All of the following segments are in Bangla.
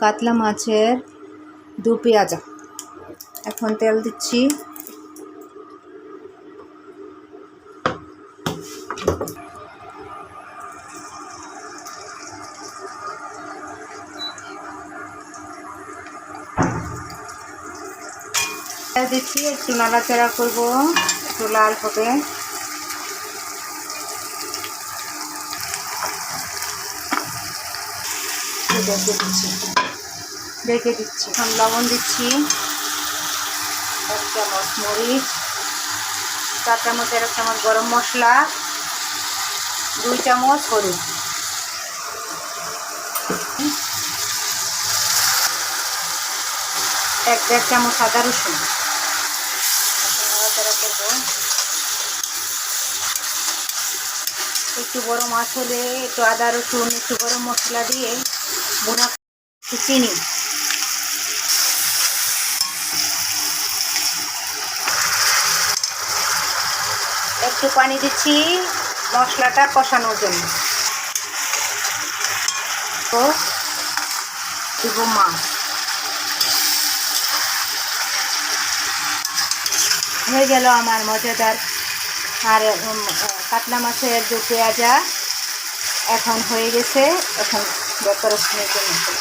কাতলা মাছের দু পেঁয়াজা। এখন তেল দিচ্ছি। দিচ্ছি একটু নাড়াচাড়া করব একটু লাল হবে। রেখে দিচ্ছি। রেখে দিচ্ছি এখন লবণ দিচ্ছি। এক চামচ মরিচ চার চামচের এক চামচ গরম মশলা, দুই চামচ হলুদ। এক দেড় চামচ আদা রসুন। নাড়াচাড়া করব একটু বড় মাছ হলে একটু আদা রসুন, একটু গরম মশলা দিয়ে বোনা চিনি। একটু পানি দিচ্ছি মশলাটা কষানোর জন্য। তো দিব মাছ। হয়ে গেল আমার মজাদার আর কাতলা মাছের যে পেঁয়াজা, এখন হয়ে গেছে। এখন ডেকোরেশনের জন্য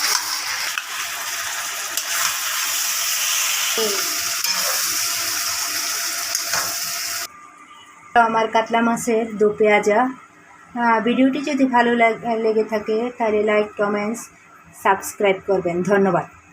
আমার কাতলা মাছের দু পেঁয়াজা। ভিডিওটি যদি ভালো লাগ- থাকে, তাহলে লাইক কমেন্টস সাবস্ক্রাইব করবেন। ধন্যবাদ।